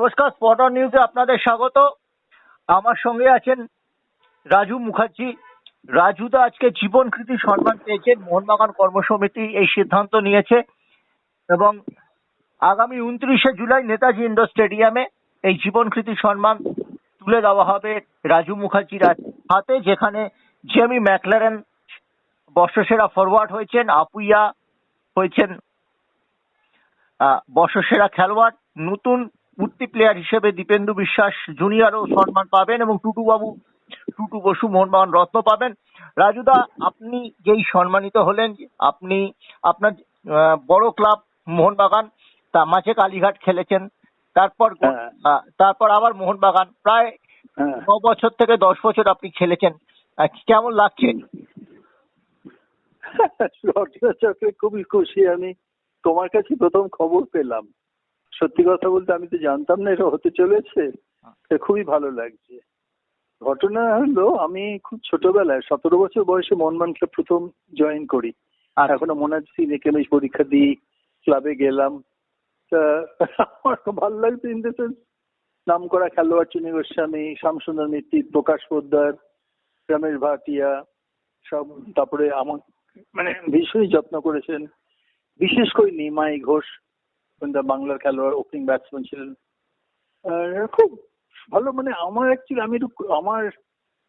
নমস্কার spot on নিউজে আপনাদের স্বাগত। আমার সঙ্গে আছেন রাজু মুখার্জি। রাজু রাজুদা আজকে জীবনকৃতি সম্মান পেয়েছেন, মোহনবাগান কর্মসমিতি এই সিদ্ধান্ত নিয়েছে এবং আগামী উনত্রিশে জুলাই নেতাজি ইন্ডোর স্টেডিয়ামে এই জীবনকৃতি সম্মান তুলে দেওয়া হবে রাজু মুখার্জির হাতে, যেখানে জেমি ম্যাকলারেন বর্ষসেরা ফরওয়ার্ড হয়েছেন, আপুইয়া হয়েছেন বর্ষসেরা খেলোয়াড়, নতুন উঠতি প্লেয়ার হিসেবে দীপেন্দু বিশ্বাস জুনিয়রও সম্মান পাবেন এবং টুটু বাবু টুটু বসু মোহনবাগান রত্ন পাবেন। রাজুদা আপনি যেই সম্মানিত হলেন আপনি আপনার বড় ক্লাব মোহনবাগান তা মাঝে কালীঘাট খেলেছেন তারপর হ্যাঁ। তারপর আবার মোহনবাগান প্রায় হ্যাঁ। ন বছর থেকে দশ বছর আপনি খেলেছেন। কেমন লাগছে? খুবই খুশি আমি। তোমার কাছে প্রথম খবর পেলাম। সত্যি কথা বলতে আমি তো জানতাম না এটা হতে চলেছে। তো খুবই ভালো লাগছে। ঘটনা হলো আমি খুব ছোটবেলায় সতেরো বছর বয়সে মোহনবাগান ক্লাব প্রথম জয়েন করি। আচ্ছা। এখনও মনে আছে সিনে কেমিস পরীক্ষা দিই ক্লাবে গেলাম। আমার ভালো লাগছে ইন দ্য সেন্স নাম করা খেলোয়াড় চিনি গোস্বামী শামসুন্দর মিত্তি প্রকাশ পোদ্দার রমেশ ভাটিয়া সব তারপরে আমার মানে ভীষণই যত্ন করেছেন। বিশেষ করে নিমাই ঘোষ কিন্তু বাংলার খেলোয়াড় ওপেনিং ব্যাটসম্যান ছিলেন। খুব ভালো মানে আমার অ্যাকচুয়ালি আমি একটু আমার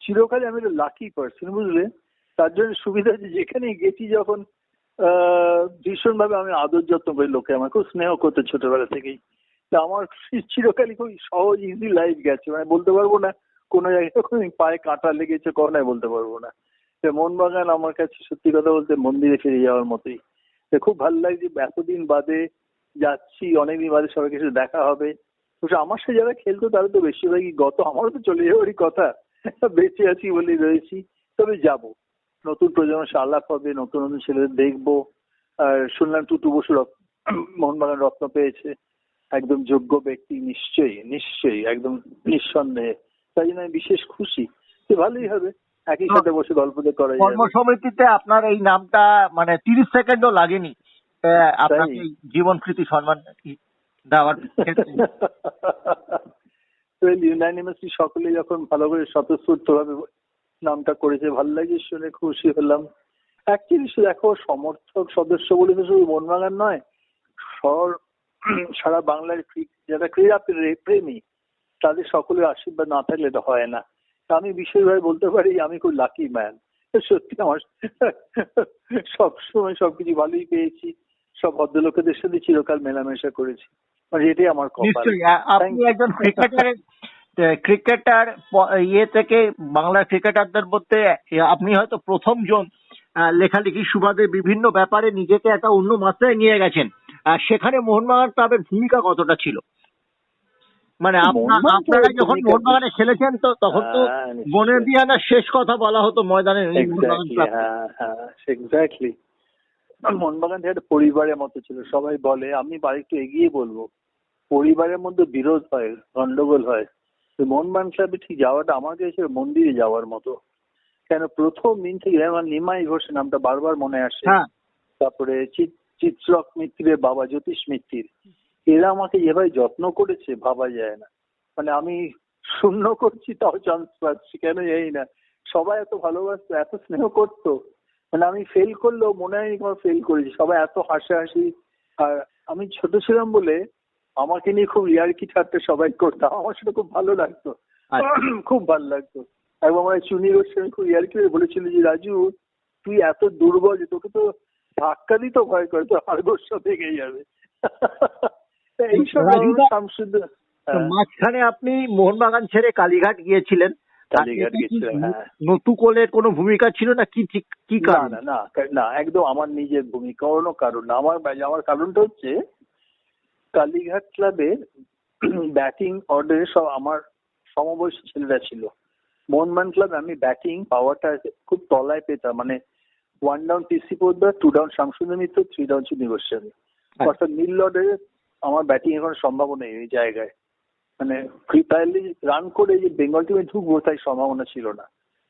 চিরকালে আমি একটু লাকি পার্সন বুঝলে? তার জন্য সুবিধা যে যেখানে গেছি যখন আহ, ভীষণভাবে আমি আদর যত্ন করি লোকে আমার খুব স্নেহ করতো ছোটবেলা থেকেই। তা আমার চিরকালই খুব সহজ ইজি লাইফ গেছে। মানে বলতে পারব না কোনো জায়গায় কখনো পায়ে কাঁটা লেগেছে কখনোই বলতে পারব না। তো মোহনবাগান আমার কাছে সত্যি কথা বলতে মন্দিরে ফিরে যাওয়ার মতোই। খুব ভালো লাগছে এতদিন বাদে যাচ্ছি, অনেকদিন বাদে সবাইকে সাথে দেখা হবে। আমার সাথে যারা খেলতো তারা তো বেশিরভাগই গত, আমারও তো চলে যাওয়ারই কথা। বেঁচে আছি বলেই রয়েছি। তবে যাব। নতুন প্রজন্মের সাথে আলাপ হবে, নতুন নতুন ছেলেদের দেখব। আর শুনলাম টুটু বসু মোহনবাগান রত্ন পেয়েছে। একদম যোগ্য ব্যক্তি, নিশ্চয়ই নিশ্চয়ই, একদম নিঃসন্দেহে। তাই জন্য আমি বিশেষ খুশি। যে ভালোই হবে। একই সাথে বসে গল্প তো করা কর্মসমিতিতে আপনার এই নামটা মানে তিরিশ সেকেন্ডও লাগেনি। আপনাকে তাই? এই জীবনকৃতি সম্মান দেওয়ার। ইউনানিমাসলি সকলে যখন ভালো করে স্বতঃস্ফূর্ত ভাবে নামটা করেছে ভালো লাগে শুনে খুশি হলাম অ্যাকচুয়ালি দেখো সমর্থক সদস্য বলে তো শুধু মনবাগান নয় সর সারা বাংলার যারা ক্রীড়া প্রে- প্রেমী তাদের সকলের আশীর্বাদ না থাকলে এটা হয় না তা আমি বিশেষভাবে বলতে পারি আমি খুব লাকি ম্যান সত্যি আমার সবসময় সবকিছু ভালোই পেয়েছি সব ভদ্রলোকেদের সাথে চিরকাল মেলামেশা করেছি। মানে এটাই আমার কপাল। আপনি একজন ক্রিকেটারের ক্রিকেটার ইয়ে থেকে বাংলার ক্রিকেটারদের মধ্যে আপনি হয়তো প্রথম জন লেখালেখি সুবাদে বিভিন্ন ব্যাপারে নিজেকে একটা অন্য মাত্রায় নিয়ে গেছেন। আর সেখানে মোহনবাগান ক্লাবের ভূমিকা কতটা ছিল? মানে আপনারা যখন মোহনবাগানে খেলেছেন তো তখন তো হ্যাঁ। বনের দিয়ানার শেষ কথা বলা হতো ময়দানে এক্স্যাক্টলি ক্লাব হ্যাঁ হ্যাঁ এক্স্যাক্টলি মোহনবাগান একটা পরিবারের মতো ছিল সবাই বলে আমি বাড়ি একটু এগিয়ে বলব। পরিবারের মধ্যে বিরোধ হয় গন্ডগোল হয়। মোহনবাগান ক্লাবে ঠিক যাওয়াটা আমার কাছে মন্দিরে যাওয়ার মতো। কেন প্রথম দিন থেকে আমার নিমাই ঘোষ নামটা বারবার মনে আসে। হ্যাঁ। তারপরে চিত্রক মিত্রের বাবা জ্যোতিষ মিত্তির এরা আমাকে যেভাবে যত্ন করেছে ভাবা যায় না। মানে আমি শূন্য করছি তাও চান্স পাচ্ছি কেন এই না। সবাই এত ভালোবাসতো এত স্নেহ করতো। মানে আমি ফেল করলেও মনে হয়নি কোনো ফেল করেছি সবাই এত হাসাহাসি। আর আমি ছোট ছিলাম বলে আমাকে নিয়ে খুব রিয়ার্কি ঠাট্টা সবাই করতাম। আমার সেটা খুব ভালো লাগতো। আচ্ছা। খুব ভালো লাগতো। একবার আমার চুনি গোস্বামী খুব রিয়ার্কি করে বলেছিল যে রাজু তুই এত দুর্বল যে তোকে তো ধাক্কা দিতে ভয় করে তো আর হাড়গোস্ব ভেঙে যাবে। এইসব রাজুদা, শামসুদ্দিন মাঝখানে আপনি মোহনবাগান ছেড়ে কালীঘাট গিয়েছিলেন। হ্যাঁ। নতুকলের কোনো ভূমিকা ছিল না? কি ঠিক কি কারণ? না না না একদম আমার নিজের ভূমিকা কোনো কারণ না। আমার আমার কারণটা হচ্ছে কালীঘাট ক্লাবের ব্যাটিং অর্ডারে সব আমার সমবয়সী ছেলেরা ছিল। মোহনবাগান ক্লাবে আমি ব্যাটিং পাওয়ারটা খুব তলায় পেতাম। মানে one down TC Poddar two down Shamsundar Mitra three down Chuni Goswami অর্থাৎ মিল অর্ডারে আমার ব্যাটিং এখন সম্ভাবনা নেই এই জায়গায়। মানে তাহলে রান করে যে বেঙ্গল টিমে ঢুকবো তাই সম্ভাবনা ছিল না।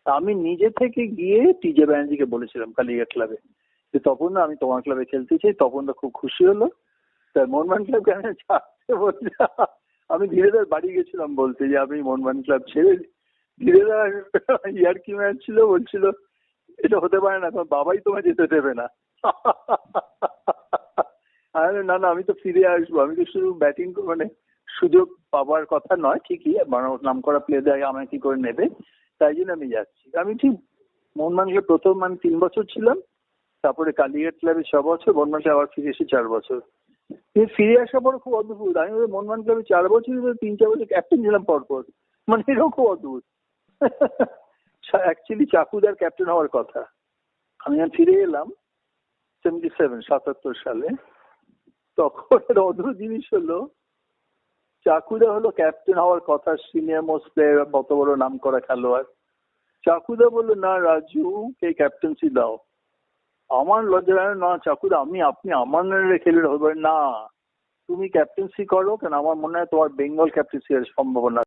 আমি নিজে থেকে গিয়ে টিজে ব্যানার্জিকে বলেছিলাম কালীঘাট ক্লাবে যে তপন আমি তোমার ক্লাবে খেলতে চাই। তপন খুব খুশি হলো। তা মোহনবাগান ক্লাবকে আমি ছাড়তে বলছি? আমি ধীরেদার বাড়ি গেছিলাম বলতে যে আমি মোহনবাগান ক্লাব ছেড়ে ধীরেদার ইয়ার্কি ম্যাচ ছিল? বলছিল, এটা হতে পারে না, তোমার বাবাই তোমায় যেতে দেবে না। না না, আমি তো ফিরে আসব। আমি তো শুধু ব্যাটিং মানে সুযোগ পাবার কথা নয়, ঠিকই নাম করা প্লেয়ার আমায় কি করে নেবে, তাই জন্য আমি যাচ্ছি। আমি ঠিক মোহনবাগান ক্লাবে প্রথম আমি তিন বছর ছিলাম, তারপরে কালীঘাট ক্লাবে ছ বছর ক্লাবে আবার ফিরে এসে চার বছর। ফিরে আসার পর খুব অদ্ভুত। আমি মোহনবাগান ক্লাবে চার বছর তিন চার বছর ক্যাপ্টেন ছিলাম পরপর। মানে এরকম খুব অদ্ভুত। অ্যাকচুয়ালি চাকুদার ক্যাপ্টেন হওয়ার কথা। আমি যখন ফিরে এলাম সেভেন্টি সেভেন সাতাত্তর সালে। তখন অদ্ভুত জিনিস হলো চাকুদা হলো ক্যাপ্টেন হওয়ার কথা সিনিয়র মোস্ট প্লেয়ার কত বড় নাম করা খেলোয়াড়। চাকুদা বলল, না রাজু, কে ক্যাপ্টেন্সি দাও। আমার লজ্জা না চাকুদা, আমি, আপনি আমার খেলে হবে না, তুমি ক্যাপ্টেন্সি করো, কেন? আমার মনে হয় তোমার বেঙ্গল ক্যাপ্টেন্সি সম্ভাবনা